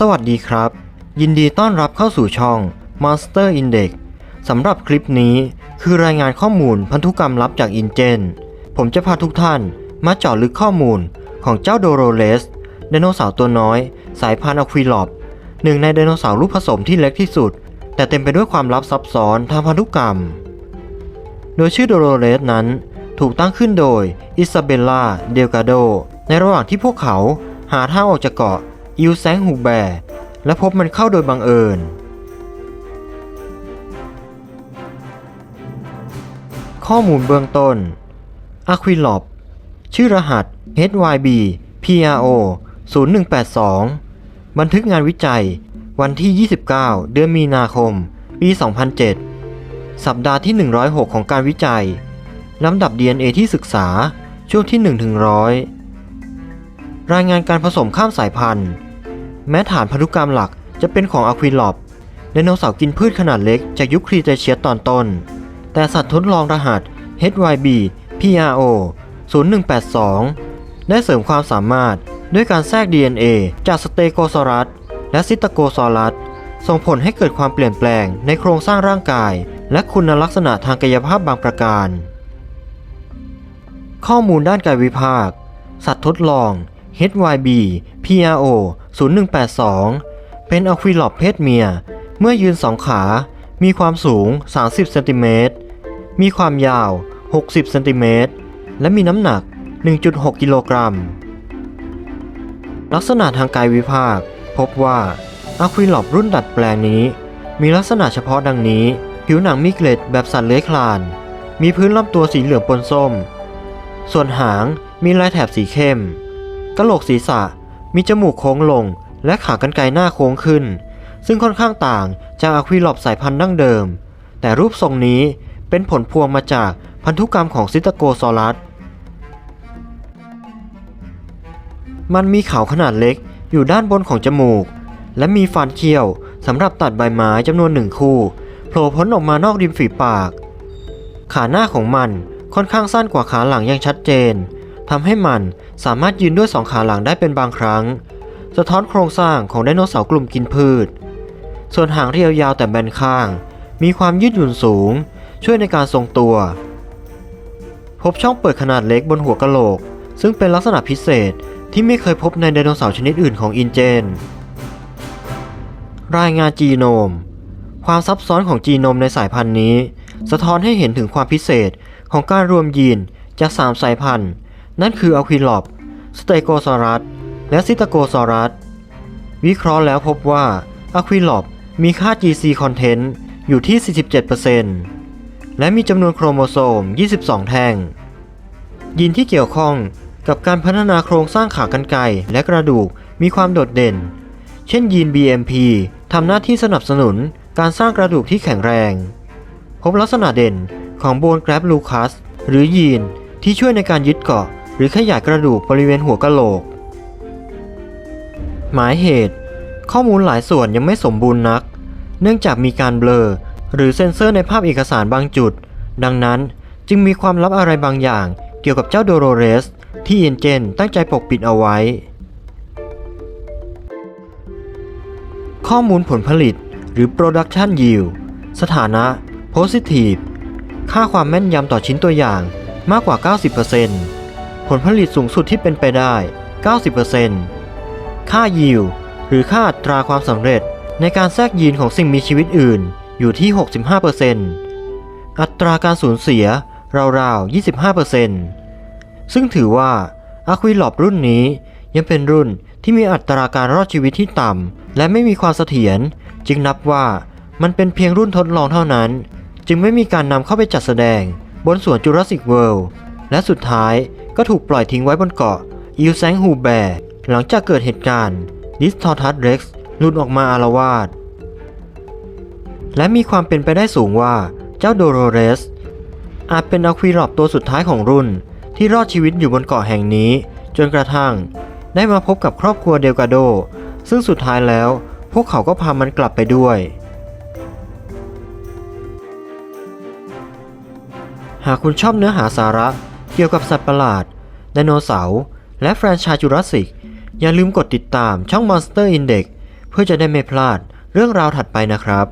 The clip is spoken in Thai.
สวัสดีครับ ยินดีต้อนรับเข้าสู่ช่อง Monster Index สำหรับคลิปนี้คือรายงานข้อมูลพันธุกรรมลับจากอินเจน ผมจะพาทุกท่านมาเจาะลึกข้อมูลของเจ้าโดโรเลสไดโนเสาร์ตัวน้อย สายพันธุ์อควิลอปหนึ่งในไดโนเสาร์รูปผสมที่เล็กที่สุด แต่เต็มไปด้วยความลับซับซ้อนทางพันธุกรรม โดยชื่อโดโรเลสนั้นถูกตั้งขึ้นโดยอิซาเบลลาเดลกาโดในระหว่างที่พวกเขาหาทางออกจากเกาะ อิลแซงฮูแบร์และพบมันเข้าโดยบังเอิญ ข้อมูลเบื้องต้น a q u i l o p ชื่อรหัส HYB PRO 0182 บันทึกงานวิจัย วันที่ 29 เดือนมีนาคม ปี 2007 สัปดาห์ที่ 106 ของการวิจัย ลำดับ DNA ที่ศึกษา ช่วงที่1ถึง100 รายงานการผสมข้ามสายพันธุ์ แม้ฐานพันธุกรรมหลักจะเป็นของอะควิลอปไดโนเสาร์กินพืชขนาดเล็กจากยุคครีเทเชียสตอนต้น แต่สัตว์ทดลองรหัส HYB PRO 0182 ได้เสริมความสามารถด้วยการแทรก DNA จากสเตโกซอรัสและซิตโกซอรัสส่งผลให้เกิดความเปลี่ยนแปลงในโครงสร้างร่างกาย และคุณลักษณะทางกายภาพบางประการ ข้อมูลด้านกายวิภาค สัตว์ทดลอง HYB PRO 0182 เป็นอะควิลอปเพศเมีย เมื่อยืนสองขา มีความสูง 30เซนติเมตร มีความยาว 60เซนติเมตร และมีน้ำหนัก 1.6 กิโลกรัม ลักษณะทางกายวิภาค พบว่าอะควิลอปรุ่นดัดแปลงนี้ มีลักษณะเฉพาะดังนี้ ผิวหนังมีเกล็ดแบบสัตว์เลื้อยคลาน มีพื้นลำตัวสีเหลืองปนส้ม ส่วนหางมีลายแถบสีเข้มกะโหลกศีรษะ มีจมูกโค้งลง และขากรรไกรหน้าโค้งขึ้น ซึ่งค่อนข้างต่างจากอะควิลอปสายพันธุ์ดั้งเดิม แต่รูปทรงนี้เป็นผลพวงมาจากพันธุกรรมของซิตโกซอรัส มันมีเขาขนาดเล็กอยู่ด้านบนของจมูก และมีฟันเคี้ยวสำหรับตัดใบไม้จำนวนหนึ่งคู่โผล่พ้นออกมานอกริมฝีปาก ขาหน้าของมันค่อนข้างสั้นกว่าขาหลังอย่างชัดเจน ทำให้มันสามารถยืนด้วยสองขาหลังได้เป็นบางครั้ง สะท้อนโครงสร้างของไดโนเสาร์กลุ่มกินพืช ส่วนหางเรียวยาวแต่แบนข้าง มีความยืดหยุ่นสูง ช่วยในการทรงตัว พบช่องเปิดขนาดเล็กบนหัวกะโหลก ซึ่งเป็นลักษณะพิเศษที่ไม่เคยพบในไดโนเสาร์ชนิดอื่นของอินเจน รายงานจีโนม ความซับซ้อนของจีโนมในสายพันธุ์นี้ สะท้อนให้เห็นถึงความพิเศษของการรวมยีนจาก 3 สายพันธุ์ นั่นคืออะควิลอปสเตโกซอรัส และซิตโกซอรัส วิเคราะห์แล้วพบว่าอะควิลอปมีค่า GC content อยู่ที่ 47%และมีจำนวนโครโมโซม 22 แท่ง ยีนที่เกี่ยวข้องกับการพัฒนาโครงสร้างขากรรไกรและกระดูกมีความโดดเด่น เช่นยีน BMP ทำหน้าที่สนับสนุนการสร้างกระดูกที่แข็งแรง พบลักษณะเด่นของโบนแกรบลูคัสหรือยีนที่ช่วยในการยึดเกาะ หรือขยายกระดูกบริเวณหัวกะโหลก หมายเหตุ ข้อมูลหลายส่วนยังไม่สมบูรณ์นัก เนื่องจากมีการเบลอ หรือเซ็นเซอร์ในภาพเอกสารบางจุด ดังนั้นจึงมีความลับอะไรบางอย่างเกี่ยวกับเจ้าโดโรเรส ที่เอ็นเจนตั้งใจปกปิดเอาไว้ ข้อมูลผลผลิตหรือ production yield สถานะ positive ค่าความแม่นยำต่อชิ้นตัวอย่างมากกว่า 90% ผลผลิตสูงสุดที่เป็นไปได้ 90%ค่า yield หรือค่าอัตราความสำเร็จในการแทรกยีนของสิ่งมีชีวิตอื่นอยู่ที่ 65%อัตราการสูญเสียราวๆ 25%ซึ่งถือว่าอะควิลอปรุ่นนี้ยังเป็นรุ่นที่มีอัตราการรอดชีวิตที่ต่ำและไม่มีความเสถียรจึงนับว่ามันเป็นเพียงรุ่นทดลองเท่านั้น จึงไม่มีการนำเข้าไปจัดแสดงบนสวนจูราสสิกเวิลด์และสุดท้าย ก็ถูกปล่อยทิ้งไว้บนเกาะอิลแซงฮูแบร์หลังจากเกิดเหตุการณ์ดิสทอร์ทัสเร็กซ์หลุดออกมาอารวาสและมีความเป็นไปได้สูงว่าเจ้าโดโรเรส อาจเป็นอะควิลอปตัวสุดท้ายของรุ่น ที่รอดชีวิตอยู่บนเกาะแห่งนี้ จนกระทั่ง ได้มาพบกับครอบครัวเดลกาโด ซึ่งสุดท้ายแล้ว พวกเขาก็พามันกลับไปด้วย หากคุณชอบเนื้อหาสาระ เกี่ยวกับสัตว์ประหลาด ไดโนเสาร์ และแฟรนไชส์จูราสสิก อย่าลืมกดติดตามช่อง Monster Index เเพื่อจะได้ไม่พลาดเรื่องราวถัดไปนะครับ